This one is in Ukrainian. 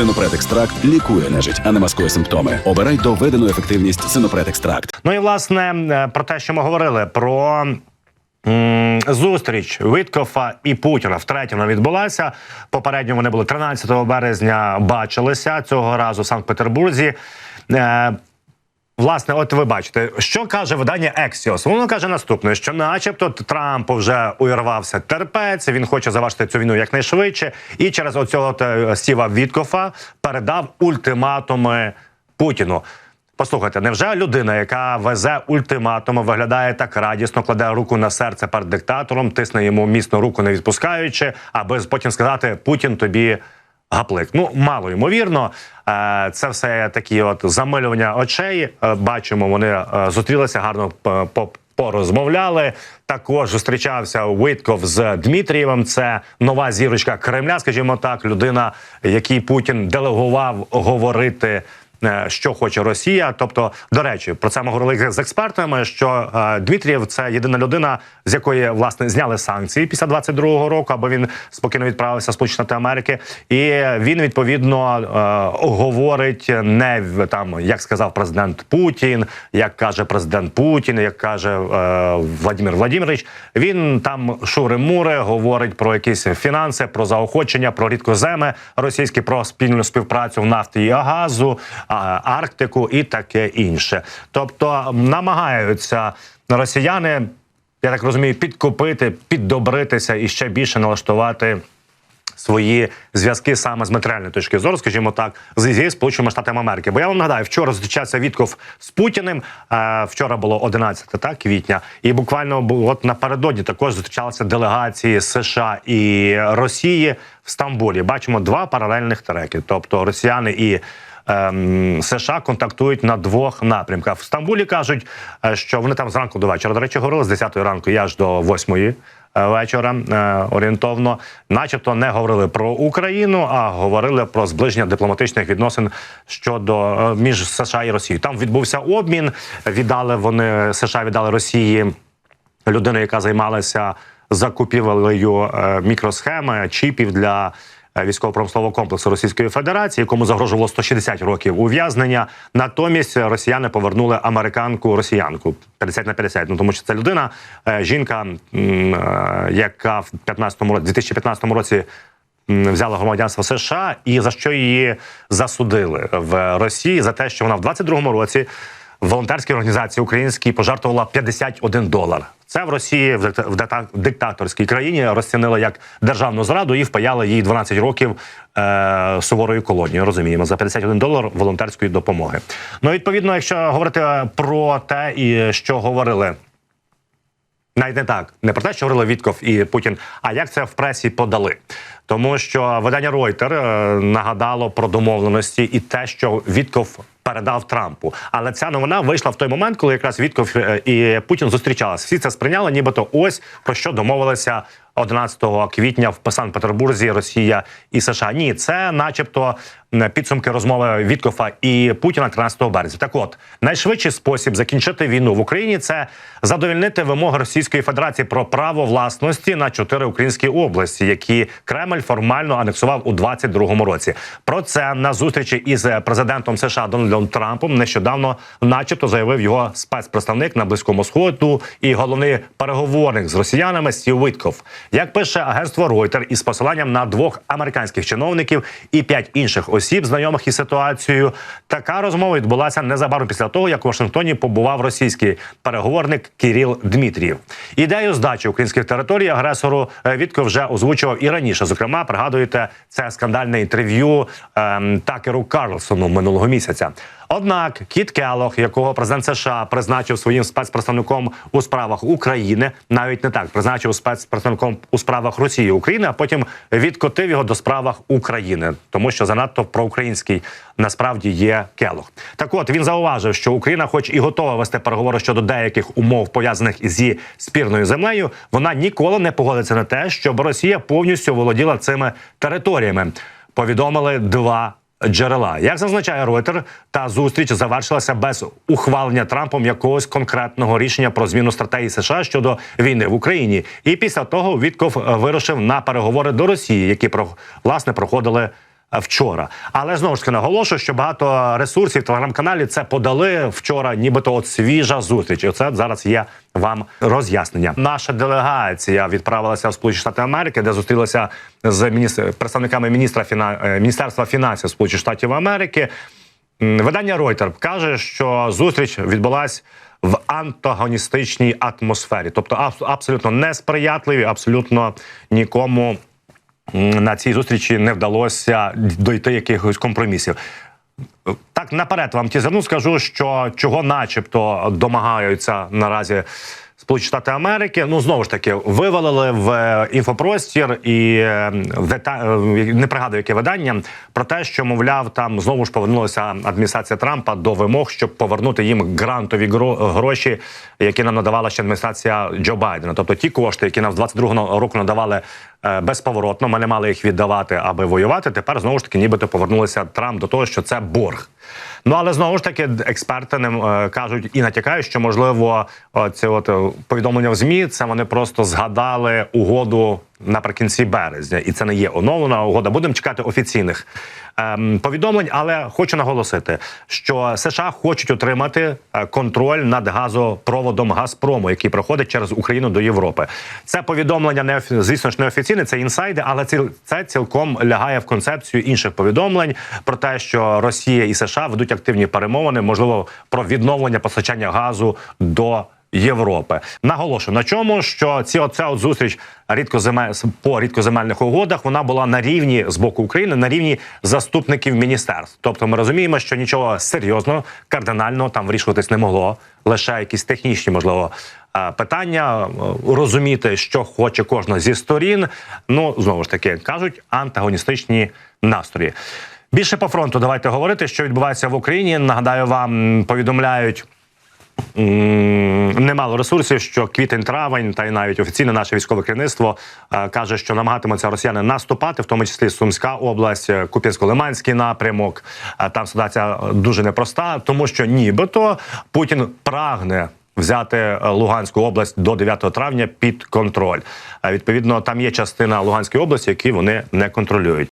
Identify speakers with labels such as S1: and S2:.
S1: Синопред екстракт лікує нежить, а не маскує симптоми. Обирай доведену ефективність Синопред екстракт.
S2: Ну і власне е, про те, що ми говорили, про. Зустріч Виткофа і Путіна втретє вона відбулася. Попередньо вони були 13 березня. Бачилися цього разу в Санкт-Петербурзі. Е, Власне, от ви бачите, що каже видання Ексіос. Воно каже наступне: що, начебто, Трампу вже увірвався терпець. Він хоче завершити цю війну якнайшвидше, і через оцього те, Стіва Віткофа передав ультиматуми Путіну. Послухайте, невже людина, яка везе ультиматуми, виглядає так радісно, кладе руку на серце перед диктатором, тисне йому міцно руку не відпускаючи, аби потім сказати Путін тобі гаплик. Ну мало ймовірно. Е, Це все такі от замилювання очей. Е, Бачимо, вони е, зустрілися гарно по- порозмовляли. Також зустрічався Витков з Дмитрієвим. Це нова зірочка Кремля, скажімо так, людина, якій Путін делегував говорити. Е, Що хоче Росія, тобто, до речі, про це ми говорили з експертами. Що е, Дмитрієв це єдина людина, з якої власне зняли санкції після 22-го року, аби він спокійно відправився в Сполучені Америки, і він відповідно е, говорить не там, як сказав президент Путін, як каже президент Путін, як каже Владимир Владимирович. Він там шури-мури говорить про якісь фінанси, про заохочення, про рідкоземи російські, про спільну співпрацю в нафті і газу, Арктику і таке інше. Тобто намагаються росіяни, я так розумію, підкупити, піддобритися і ще більше налаштувати свої зв'язки саме з матеріальної точки зору, скажімо так, зі Сполученими Штатами Америки. Бо я вам нагадаю, вчора зустрічався Вітков з Путіним. Вчора було 11 так, квітня, і буквально от напередодні також зустрічалися делегації США і Росії в Стамбулі. Бачимо два паралельних треки, тобто росіяни і. Ем, США контактують на двох напрямках. В Стамбулі кажуть, е, що вони там зранку до вечора. До речі, говорили з 10 ранку, я аж до 8 е, вечора е, орієнтовно, начебто не говорили про Україну, а говорили про зближення дипломатичних відносин щодо між США і Росією. Там відбувся обмін. Віддали вони США віддали Росії людину, яка займалася закупівлею мікросхеми чіпів для. Е, Військово-промислового комплексу Російської Федерації, якому загрожувало 160 років ув'язнення. Натомість росіяни повернули американку росіянку 50 на 50. Ну тому що це людина, е, жінка, е, яка в 15 році, 2015 році взяла громадянство США, і за що її засудили в Росії за те, що вона в 22-му році волонтерській організації українській пожертвувала 51 долар. Це в Росії в дикта- в дикта- в диктаторській країні розцінили як державну зраду і впаяли їй 12 років е, суворої колонії. Розуміємо за 51 долар волонтерської допомоги. Ну відповідно, якщо говорити про те, і що говорили навіть не так, не про те, що говорили Вітков і Путін, а як це в пресі подали. Тому що видання Reuters е, нагадало про домовленості і те, що Вітков передав Трампу. Але ця новина вийшла в той момент, коли якраз Вітков е, і Путін зустрічалися. Всі це сприйняли, нібито ось про що домовилися 11 квітня в Санкт-Петербурзі Росія і США. Ні, це, начебто, підсумки розмови Віткофа і Путіна 13 березня. Так, от найшвидший спосіб закінчити війну в Україні це задовільнити вимоги Російської Федерації про право власності на чотири українські області, які Кремль формально анексував у 22-му році. Про це на зустрічі із президентом США Дональдом Трампом нещодавно, начебто, заявив його спецпредставник на близькому сходу і головний переговорник з росіянами Стів Витков. Як пише агентство Reuters із посиланням на двох американських чиновників і п'ять інших осіб, знайомих із ситуацією, така розмова відбулася незабаром після того, як у Вашингтоні побував російський переговорник Кіріл Дмитрієв. Ідею здачі українських територій агресору е, Вітков вже озвучував і раніше. Зокрема, пригадуєте це скандальне інтерв'ю ем, Такеру Карлсону минулого місяця. Однак Кіт Келох, якого президент США призначив своїм спецпредставником у справах України, навіть не так призначив спецпредставником у справах Росії України, а потім відкотив його до справах України, тому що занадто проукраїнський насправді є Келох. Так, от він зауважив, що Україна, хоч і готова вести переговори щодо деяких умов пов'язаних зі спірною землею, вона ніколи не погодиться на те, щоб Росія повністю володіла цими територіями. Повідомили два джерела. Як зазначає Ройтер, та зустріч завершилася без ухвалення Трампом якогось конкретного рішення про зміну стратегії США щодо війни в Україні. І після того Вітков е, вирушив на переговори до Росії, які про власне проходили вчора. Але знову ж таки наголошую, що багато ресурсів в телеграм-каналі це подали вчора, нібито от свіжа зустріч. І Оце зараз є вам роз'яснення. Наша делегація відправилася в Сполучені Штати Америки, де зустрілася з міністр... представниками міністра фіна... е, міністерства фінансів Сполучених Штатів Америки. Видання Reuters каже, що зустріч відбулась в антагоністичній атмосфері, тобто абс- абсолютно несприятливі, абсолютно нікому на цій зустрічі не вдалося дойти якихось компромісів. Так наперед вам тізерну скажу, що чого, начебто, домагаються наразі Сполучені Штати Америки. Ну знову ж таки вивалили в е, інфопростір і е, вета- е, не пригадую, яке видання про те, що мовляв, там знову ж повернулася адміністрація Трампа до вимог, щоб повернути їм грантові гроші, які нам надавала ще адміністрація Джо Байдена. Тобто ті кошти, які нам з 22-го року надавали безповоротно, ми не мали їх віддавати, аби воювати. Тепер знову ж таки, нібито повернулися Трамп до того, що це борг. Ну але знову ж таки експерти нам е, кажуть і натякають, що можливо це от е, повідомлення в змі. Це вони просто згадали угоду наприкінці березня, і це не є оновлена угода. Будемо чекати офіційних ем, повідомлень, але хочу наголосити, що США хочуть отримати е, контроль над газопроводом Газпрому, який проходить через Україну до Європи. Це повідомлення не звісно ж не офіційне, це інсайди, але ці- це цілком лягає в концепцію інших повідомлень про те, що Росія і США ведуть активні перемовини, можливо, про відновлення постачання газу до. Європи наголошую на чому, що ці оця от зустріч рідкоземель по рідкоземельних угодах вона була на рівні з боку України, на рівні заступників міністерств. Тобто, ми розуміємо, що нічого серйозного, кардинального там вирішуватись не могло. Лише якісь технічні, можливо, е, питання е, розуміти, що хоче кожна зі сторін. Ну знову ж таки кажуть антагоністичні настрої. Більше по фронту давайте говорити, що відбувається в Україні. Нагадаю, вам повідомляють. Немало ресурсів, що квітень-травень, та й навіть офіційне наше військове керівництво е, каже, що намагатимуться росіяни наступати, в тому числі Сумська область, е, Куп'янсько-Лиманський напрямок. Е, Там ситуація дуже непроста, тому що нібито Путін прагне. Взяти Луганську область до 9 травня під контроль. Відповідно, там є частина Луганської області, які вони не контролюють.